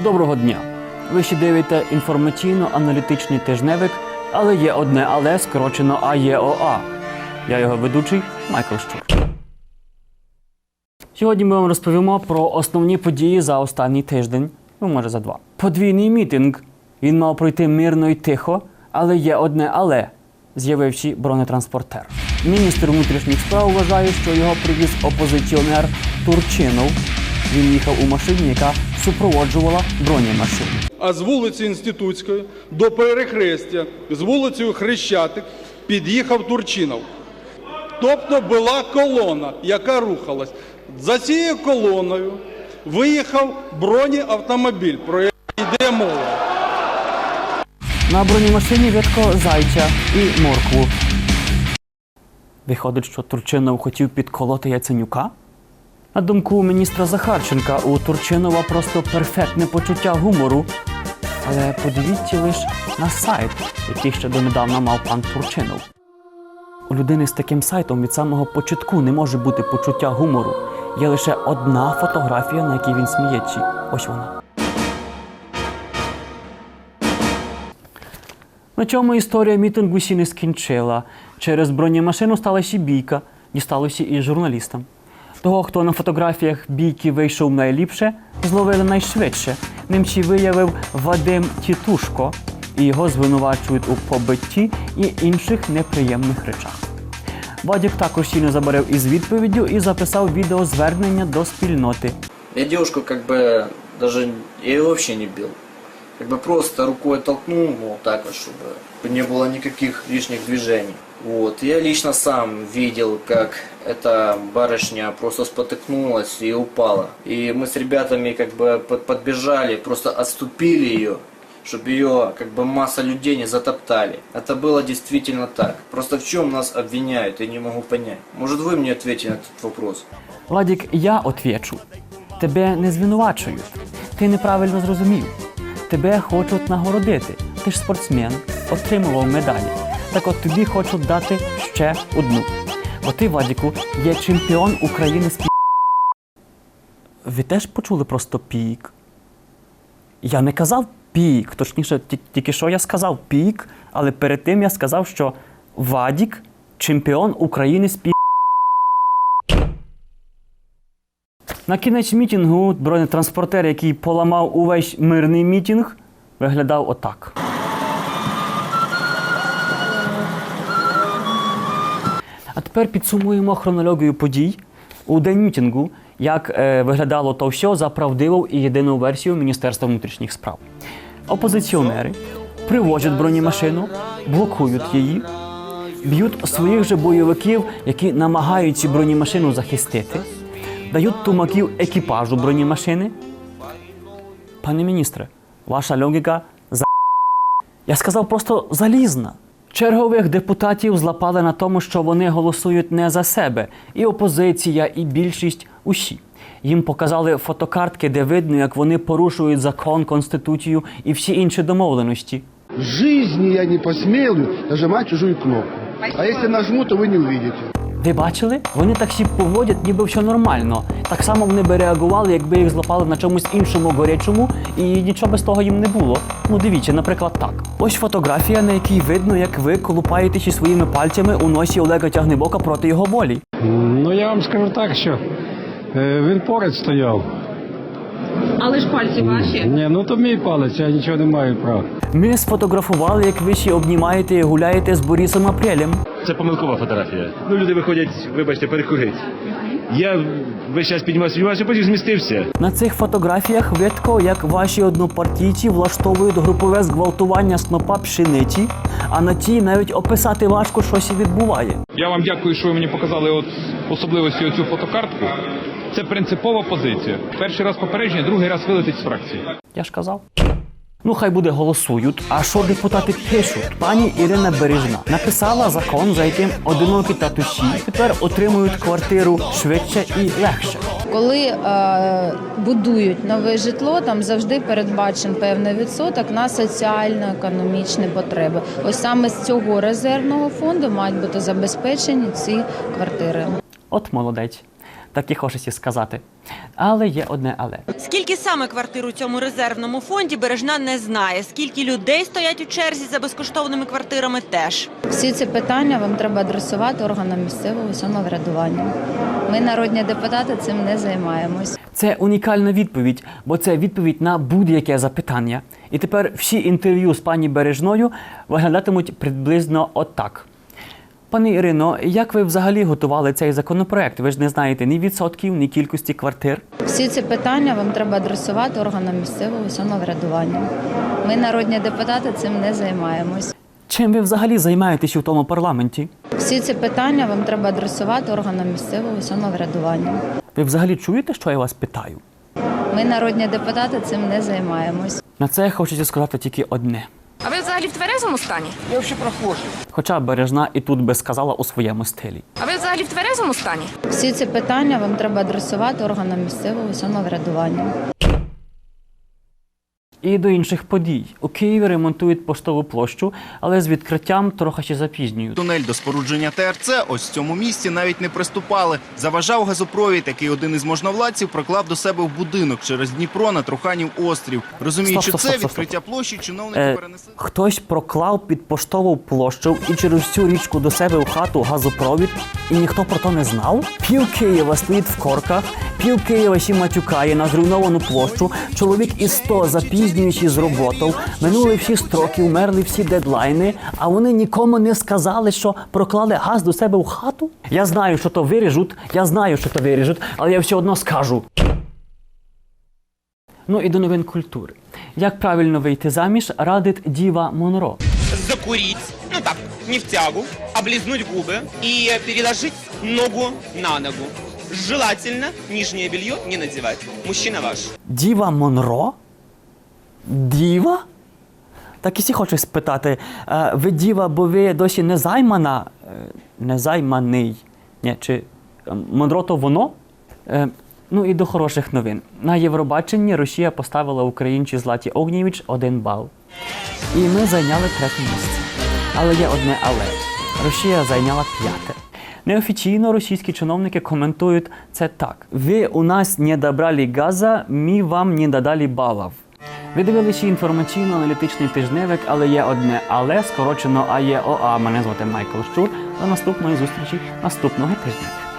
Доброго дня! Ви ще дивите інформаційно-аналітичний тижневик, але є одне але скорочено АЄОА. Я його ведучий Майкл Щур. Сьогодні ми вам розповімо про основні події за останній тиждень, ну може за два. Подвійний мітинг. Він мав пройти мирно і тихо, але є одне але з'явився бронетранспортер. Міністр внутрішніх справ вважає, що його привіз опозиціонер Турчинов. Він їхав у машині, яка супроводжувала бронемашину. А з вулиці Інститутської до перехрестя з вулицею Хрещатик під'їхав Турчинов. Тобто була колона, яка рухалась. За цією колоною виїхав бронеавтомобіль, про який йде мова. На бронемашині видко зайця і моркву. Виходить, що Турчинов хотів підколоти Яценюка? На думку міністра Захарченка, у Турчинова просто перфектне почуття гумору. Але подивіться лише на сайт, який ще донедавна мав пан Турчинов. У людини з таким сайтом від самого початку не може бути почуття гумору. Є лише одна фотографія, на якій він сміється. Ось вона. На чому історія мітингу сі не скінчила. Через бронемашину сталася бійка, дісталося і журналістам. Того, хто на фотографіях бійки вийшов найліпше, зловили найшвидше. Ще виявив Вадим Тітушко, і його звинувачують у побитті і інших неприємних речах. Вадік також не забарив із відповіддю і записав відеозвернення до спільноти. Я девушку как бы даже, я ее вообще не бил Как бы просто рукой толкнул, вот так вот, чтобы не было никаких лишних движений. Вот. Я лично сам видел, как эта барышня просто спотыкнулась и упала. И мы с ребятами как бы под- подбежали, просто отступили ее, чтобы ее как бы масса людей не затоптали. Это было действительно так. Просто в чем нас обвиняют, я не могу понять. Может вы мне ответите на этот вопрос? Владік, я отвічу. Тебе не звинувачують. Ти неправильно зрозумів. Тебе хочуть нагородити. Ти ж спортсмен, отримував медалі. Так от тобі хочуть дати ще одну. Бо ти, Вадіку, є чемпіон України з пі... Ви теж почули просто пік? Я не казав пік, точніше, тільки що я сказав пік, але перед тим я сказав, що Вадік чемпіон України з пі... На кінець мітингу бронетранспортер, який поламав увесь мирний мітинг, виглядав отак. А тепер підсумуємо хронологію подій у день мітингу, як е, виглядало то все за правдиву і єдину версію Міністерства внутрішніх справ. Опозиціонери привозять бронемашину, блокують її, б'ють своїх же бойовиків, які намагаються бронемашину захистити, дають тумаків екіпажу бронемашини. Пане міністре, ваша логіка за. Я сказав просто залізна. Чергових депутатів злапали на тому, що вони голосують не за себе. І опозиція, і більшість усі. Їм показали фотокартки, де видно, як вони порушують закон, конституцію і всі інші домовленості. В жизни я не посмею нажимать чужую кнопку. А если нажму, то вы не увидите. Ви бачили? Вони так всі поводять, ніби все нормально. Так само вони би реагували, якби їх злапали на чомусь іншому горячому, і нічого без того їм не було. Ну дивіться, наприклад, так. Ось фотографія, на якій видно, як ви колупаєтеся своїми пальцями у носі Олега Тягнебока проти його волі. Ну я вам скажу так, що е, він поряд стояв. Але ж пальці ваші. Ні, ну то мій палець, я нічого не маю права. Ми сфотографували, як ви ще обнімаєте і гуляєте з Борисом Апрелем. Це помилкова фотографія. Ну, люди виходять, вибачте, перекурити. Я весь час піднімався, піднімався, потім змістився. На цих фотографіях видко, як ваші однопартійці влаштовують групове зґвалтування снопа пшениці, а на тій навіть описати важко щось і відбуває. Я вам дякую, що ви мені показали от особливості оцю фотокартку. Це принципова позиція. Перший раз попередження, другий раз вилетить з фракції. Я ж казав. Ну, хай буде голосують. А що депутати пишуть? Пані Ірина Бережна написала закон, за яким одинокі татусі тепер отримують квартиру швидше і легше. Коли е, будують нове житло, там завжди передбачен певний відсоток на соціально-економічні потреби. Ось саме з цього резервного фонду мають бути забезпечені ці квартири. От молодець. Так і хочеться сказати. Але є одне але. Скільки саме квартир у цьому резервному фонді Бережна не знає. Скільки людей стоять у черзі за безкоштовними квартирами теж. Всі ці питання вам треба адресувати органам місцевого самоврядування. Ми, народні депутати, цим не займаємось. Це унікальна відповідь, бо це відповідь на будь-яке запитання. І тепер всі інтерв'ю з пані Бережною виглядатимуть приблизно отак. Пане Ірино, як ви взагалі готували цей законопроект? Ви ж не знаєте ні відсотків, ні кількості квартир. Всі ці питання вам треба адресувати органам місцевого самоврядування. Ми, народні депутати, цим не займаємось. Чим ви взагалі займаєтесь у тому парламенті? Всі ці питання вам треба адресувати органам місцевого самоврядування. Ви взагалі чуєте, що я вас питаю? Ми, народні депутати, цим не займаємось. На це хочеться сказати тільки одне. А ви взагалі в тверезому стані? Хоча бережна і тут би сказала у своєму стилі. А ви взагалі в тверезому стані? Всі ці питання вам треба адресувати органам місцевого самоврядування. І до інших подій. У Києві ремонтують поштову площу, але з відкриттям трохи ще запізнюють. Тунель до спорудження ТРЦ ось в цьому місці навіть не приступали. Заважав газопровід, який один із можновладців проклав до себе в будинок через Дніпро на Труханів острів. Розуміючи Стоп, стоп, стоп, стоп, відкриття площі чиновники Е, перенесли. хтось проклав під поштову площу і через цю річку до себе в хату газопровід, і ніхто про то не знав. Пів Києва стоїть в корках, пів Києва ще матюкає на зруйновану площу. Чоловік із 100 запізнюючи з роботу, минули всі строки, умерли всі дедлайни, а вони нікому не сказали, що проклали газ до себе в хату. Я знаю, що то виріжуть, я знаю, що то виріжуть, але я все одно скажу. Ну і до новин культури. Як правильно вийти заміж, радить Діва Монро. закурить, ну так, не в тягу, облизнуть губы и переложить ногу на ногу. Желательно нижнее белье не надевать. Мужчина ваш. Діва Монро? Діва? Так і всі хочу спитати, е, ви діва, бо ви досі не займана, е, не займаний. Ні, чи е, Монро то воно? Е, Ну і до хороших новин. На Євробаченні Росія поставила українці Златі Огнєвіч один бал. І ми зайняли третє місце. Але є одне але. Росія зайняла п'яте. Неофіційно російські чиновники коментують це так: ви у нас не добрали газа, ми вам не додали балів. Ви дивилися інформаційно-аналітичний тижневик, але є одне але скорочено АЄОА. Мене звати Майкл Щур. До наступної зустрічі наступного тижня.